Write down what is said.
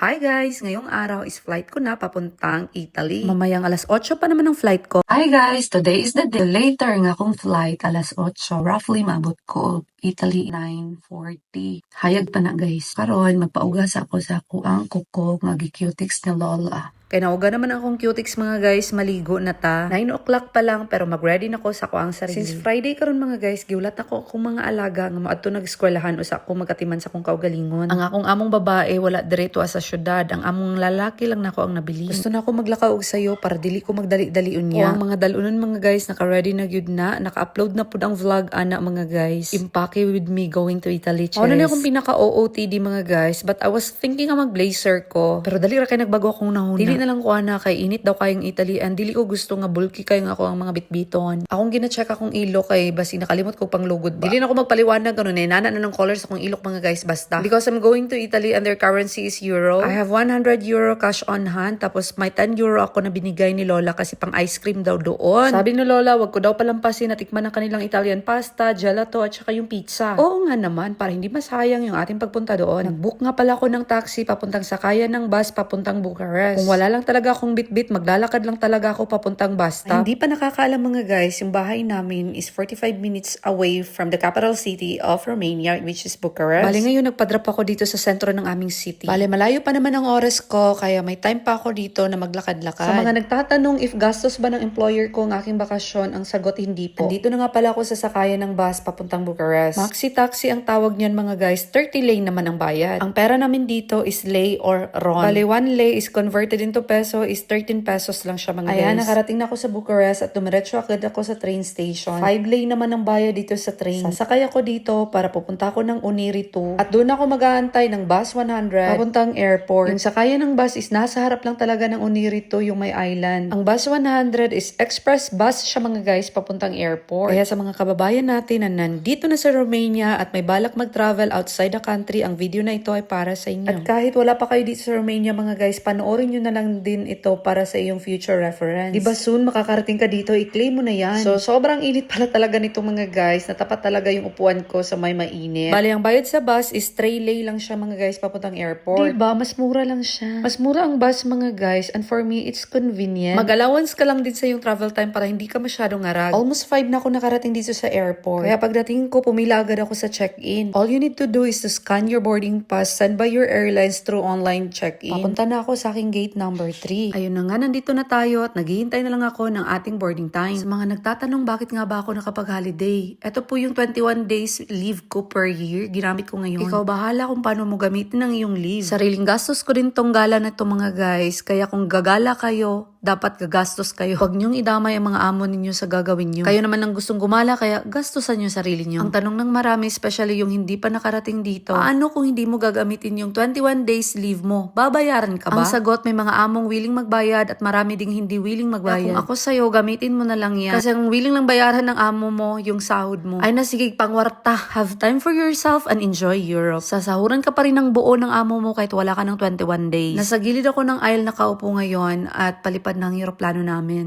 Hi guys! Ngayong araw is flight ko na papuntang Italy. Mamayang alas 8 pa naman ang flight ko. Hi guys! Today is the day. Later nga akong flight, alas 8. Roughly maabot ko Italy 9.40. Hayag pa na guys. Karon magpaugas ako sa ako ang kuko nga gicutics ni Lola. Kaya nauga naman akong cutics mga guys, maligo na ta. 9 o'clock pa lang pero mag-ready na ko sa ako ang sarili. Since Friday karon mga guys, giulat ako akong mga alaga nga maadto nag-eskwelahan o sa ako magkatiman sa akong kaugalingon. Ang akong among babae wala direto sa syudad, ang among lalaki lang nako ang nabili. Gusto na ako maglakaw og sayo para dili ko magdali-dalion niya. O ang mga dalunon mga guys, naka-ready na gyud na, naka-upload na pud ang vlog ana mga guys. Impake with me going to Italy. Cheers. Ano na akong pinaka-OOTD mga guys, but I was thinking nga mag-blazer ko. Pero dali ra kay nagbago akong nahuna. Dili na lang ko ana kay init daw kayong Italy and dili ko gusto nga bulky kayo nga ako ang mga bitbiton. Akong gina-check akong ilo kay basi nakalimot ko pang lugod ba. Dili na ako magpaliwanag ganun eh. Nana na ng colors akong ilok mga guys basta. Because I'm going to Italy and their currency is euro. I have 100 euro cash on hand tapos may 10 euro ako na binigay ni Lola kasi pang ice cream daw doon. Sabi ni Lola, wag ko daw palampasin at tikman ang kanilang Italian pasta, gelato at saka yung pizza. Oo nga naman, para hindi masayang yung ating pagpunta doon. Nag-book nga pala ako ng taxi papuntang sakayan ng bus papuntang Bucharest. Kung wala lang talaga akong bitbit, maglalakad lang talaga ako papuntang bus stop. Ay, hindi pa nakakaalam mga guys, yung bahay namin is 45 minutes away from the capital city of Romania, which is Bucharest. Bale ngayon, nagpadrop ako dito sa sentro ng aming city. Bale, malayo pa naman ang oras ko, kaya may time pa ako dito na maglakad-lakad. Sa mga nagtatanong if gastos ba ng employer ko ng aking bakasyon, ang sagot hindi po. Andito na nga pala ako sa sakayan ng bus papuntang Bucharest. Maxi taxi ang tawag niyan mga guys, 30 lei naman ang bayad. Ang pera namin dito is lei or ron. Bale, 1 lei is converted into peso is 13 pesos lang siya mga Ayan, guys. nakarating na ako sa Bucharest at dumiretso agad ako sa train station. 5 lei naman ang bayad dito sa train. Sasakay ako dito para pupunta ako ng Uniri 2 at doon ako mag-aantay ng bus 100 papuntang airport. Yung sakayan ng bus is nasa harap lang talaga ng Uniri 2 yung may island. Ang bus 100 is express bus siya mga guys papuntang airport. Kaya sa mga kababayan natin na nandito na sa Romania at may balak mag-travel outside the country, ang video na ito ay para sa inyo. At kahit wala pa kayo dito sa Romania mga guys, panoorin nyo na lang din ito para sa iyong future reference. Diba soon makakarating ka dito, i-claim mo na yan. So sobrang init pala talaga nitong mga guys, natapat talaga yung upuan ko sa may mainit. Bali, ang bayad sa bus is 3 lei lang siya mga guys papuntang airport. Diba? Mas mura lang siya. Mas mura ang bus mga guys and for me, it's convenient. Mag-allowance ka lang din sa yung travel time para hindi ka masyadong ngarag. Almost 5 na ako nakarating dito sa airport. Kaya pagdating ko, pumila agad ako sa check-in. All you need to do is to scan your boarding pass sent by your airlines through online check-in. Papunta na ako sa aking gate number 3. Ayun na nga, nandito na tayo at naghihintay na lang ako ng ating boarding time. Sa mga nagtatanong bakit nga ba ako nakapag-holiday, ito po yung 21 days leave ko per year. Ginamit ko ngayon. Ikaw bahala kung paano mo gamitin ang iyong leave. Sariling gastos ko din tong gala na to mga guys. Kaya kung gagala kayo, dapat gagastos kayo. Huwag niyong idamay ang mga amo ninyo sa gagawin niyo. Kayo naman ang gustong gumala, kaya gastusan niyo sarili niyo. Ang tanong ng marami, especially yung hindi pa nakarating dito, paano kung hindi mo gagamitin yung 21 days leave mo? Babayaran ka ba? Ang sagot, may mga among willing magbayad at marami ding hindi willing magbayad. Kung ako sa'yo, gamitin mo na lang yan. Kasi ang willing lang bayaran ng amo mo, yung sahod mo. Ay nasigig pangwarta. Have time for yourself and enjoy Europe. Sasahuran ka pa rin ng buo ng amo mo kahit wala ka ng 21 days. Nasa gilid ako ng aisle na kaupo ngayon at palipad ng eroplano namin.